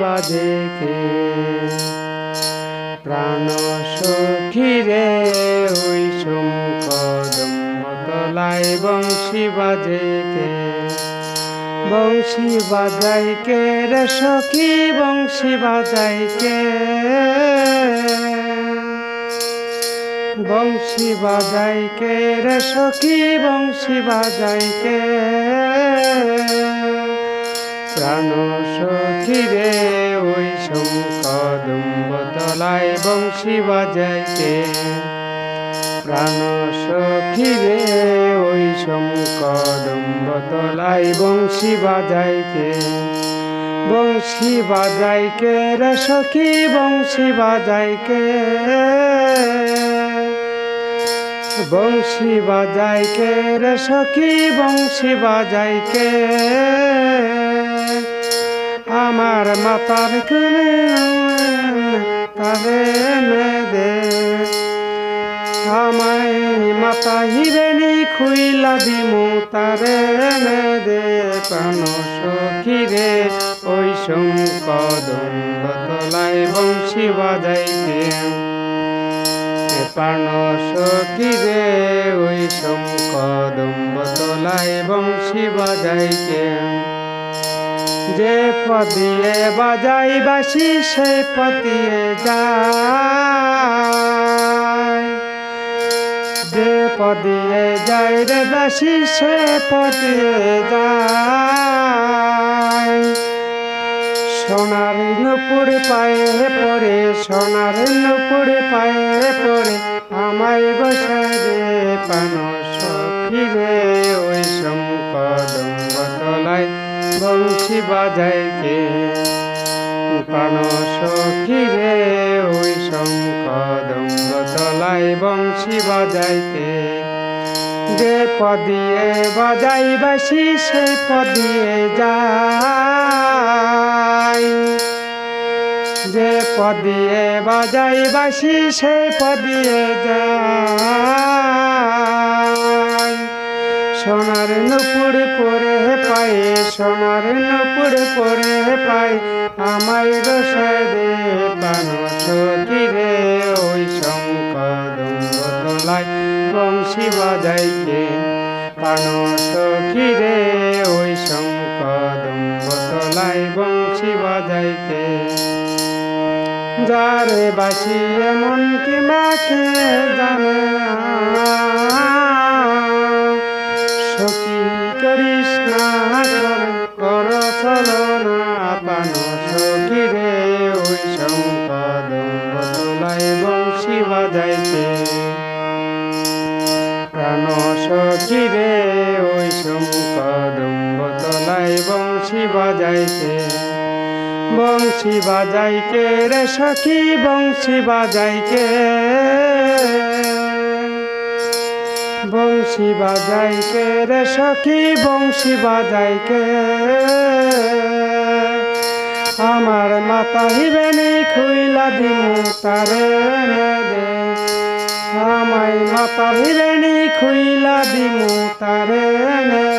বাজে কে প্রাণ সখী রে, ওই কদম বদলায় বংশী বাজে কে বংশী বাজাই কে রে সখী বংশী বাজাই কে বংশী বাজাই কে রে সখী বংশী বাজাই কে প্রাণ সখী রে ওই কদম্ব তলায় বংশী বাজাই কে? প্রাণ সখী রে ওই কদম্ব তলায় বংশী বাজাই কে? বংশী বাজাই কে রে সখী, বংশী বাজাই কে? বংশী বাজাই কে রে সখী, বংশী বাজাই কে? আমার মাতার কুলে তারে দে। আমায় মাতা হিরেনি খুইলা দিমু, তারে দে। প্রাণ সখী রে, ওই কদম বতলায় বংশী বাজাইতে। প্রাণ সখী রে, ওই কদম বতলায় বংশী বাজাইতে। যে পদিয়ে বাজাই বাসি, সে পতিয়ে যায়। যে পদিয়ে যাই রে বাসি, সে পতিয়ে যায়। সোনার নুপুর পায়ে পড়ে, সোনার নুপুর পায়ে পড়ে, আমায় বসায় বংশী বাজায় কে প্রাণ সখী রে, ওই শঙ্কদম বতলায় বংশী বাজাইতে যে। পদিয়ে বাজাই বাসি সে পদিয়ে যায়। যে পদিয়ে বাজাই বাসি সে পদিয়ে যায়। সোনার নুপুর পরে পায়ে সোনার নুপুর পরে পায়ে আমায় রসায় দে পান সখী রে ওই শঙ্কদম বদলায় বংশী বাজাইকে। পান সখী রে ওই শঙ্কদম বদলায় বংশী বাজাইকে। যারে বাসি এমন কি মাকে জানে কর চলনা পান সখী রে ওই সম্পদ বদলায় বংশী বাজাইতে প্রাণ সখী রে ওই সম্পদ বদলায় বংশী বাজাইতে। বংশী বাজাইকে রে সখী, বংশী বাজাইকে বংশী বাজাই কে রে সখী, বংশী বাজাইকে আমার মাতা হিবেনি খুইলা দিমু তারে দে আমায় মাতা হিবেনি খুইলা দিমু তারে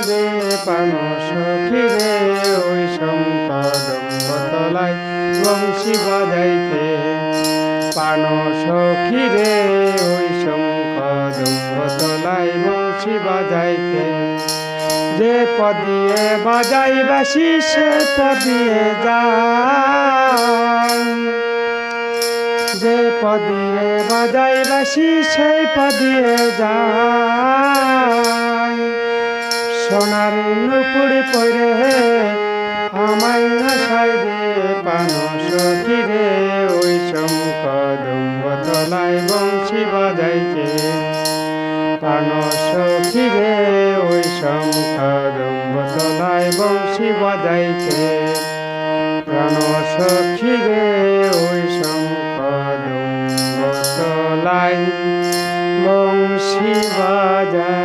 দে পান সখী রে, ওই সম্পদ বতলায় বংশী বাজাইকে পান সখী রে পদিয়ে বাজাই বাসি, সে পদিয়ে যায় যে পদিয়ে বাজাই বাসি সে পদিয়ে যায় সোনার নুপুর পরে আমায় নশাই দিয়ে পানস কিরে ওই শঙ্খ দুম্ব তলায় বংশী বাজাইকে পানস কিরে ওই সম গলায় বংশী বাজাইছে প্রাণ সখী রে ওই শঙ্কর বংশী বাজায়